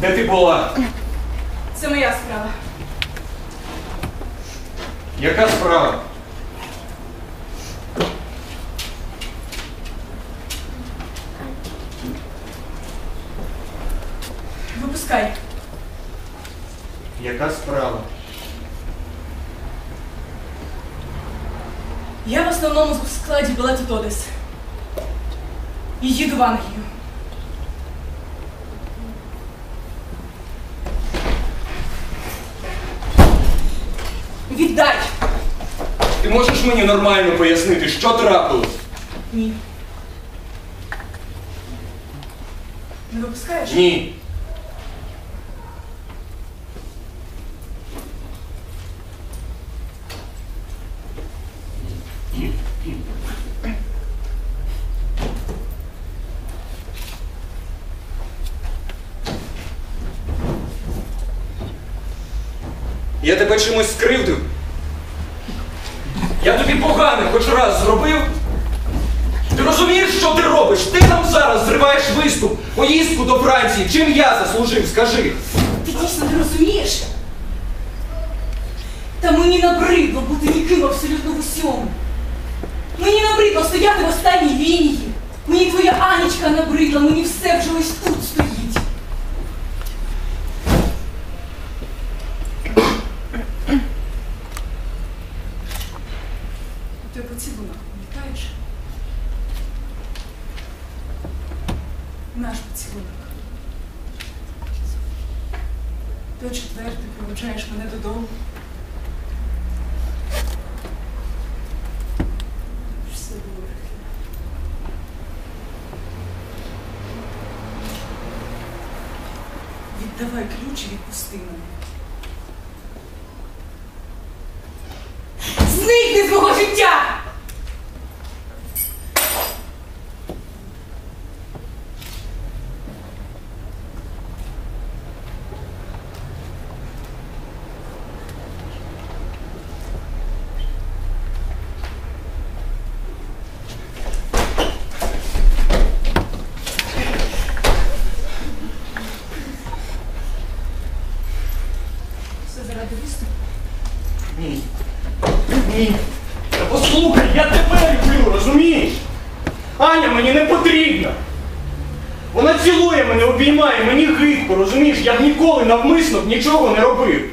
Де ти була? Це моя справа. Яка справа? Випускай. Яка справа? Я в основному складі білету Тодес. І їду в Англію. Віддай! Ти можеш мені нормально пояснити, що трапилось? Ні. Не випускаєш? Ні. Я тебе чимось скривдив? Я тобі погано хоч раз зробив? Ти розумієш, що ти робиш? Ти нам зараз зриваєш виступ, поїздку до Франції. Чим я заслужив, скажи? Ти дійсно не розумієш? Та мені набридло бути ніким абсолютно в усьому. Мені набридло стояти в останній лінії. Мені твоя Анічка набридла, мені все вже ось Той поцілунок, пам'ятаєш? Наш поцілунок. До четвертий проводжаєш мене додому. Все брехня. Віддавай ключ і відпусти мене. Зникни з мого життя! Ні. Та послухай, я тебе люблю, розумієш? Аня мені не потрібна. Вона цілує мене, обіймає, мені гидко, розумієш? Я б ніколи навмисно нічого не робив.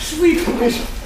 是为什么？